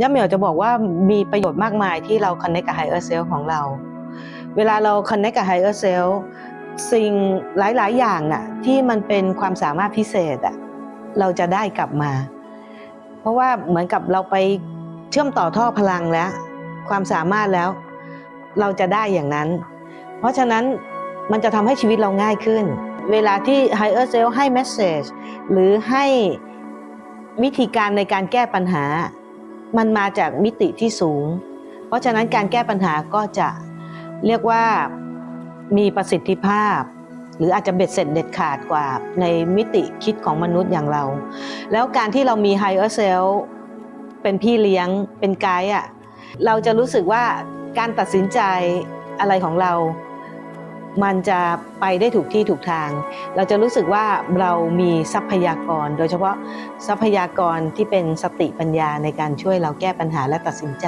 ย่าเหมียวจะบอกว่ามีประโยชน์มากมายที่เรา connect กับ higher self ของเรา เวลาเรา connect กับ higher self สิ่งหลาย ๆ อย่างน่ะที่มันเป็นความสามารถพิเศษอะเราจะได้กลับมา เพราะว่าเหมือนกับเราไปเชื่อมต่อท่อพลังแล้ว ความสามารถแล้ว เราจะได้อย่างนั้น เพราะฉะนั้นมันจะทำให้ชีวิตเราง่ายขึ้น เวลาที่ higher self ให้ message หรือให้วิธีการในการแก้ปัญหา มันมาจากมิติที่สูง เพราะฉะนั้นการแก้ปัญหาก็จะเรียกว่ามีประสิทธิภาพ หรืออาจจะเบ็ดเสร็จเด็ดขาดกว่าในมิติคิดของมนุษย์อย่างเรา แล้วการที่เรามี higher self เป็นพี่เลี้ยงเป็นไกด์อะเราจะรู้สึกว่าการตัดสินใจอะไรของเรา มันจะไปได้ถูกที่ถูกทาง เราจะรู้สึกว่าเรามีทรัพยากร โดยเฉพาะทรัพยากรที่เป็นสติปัญญาในการช่วยเราแก้ปัญหาและตัดสินใจ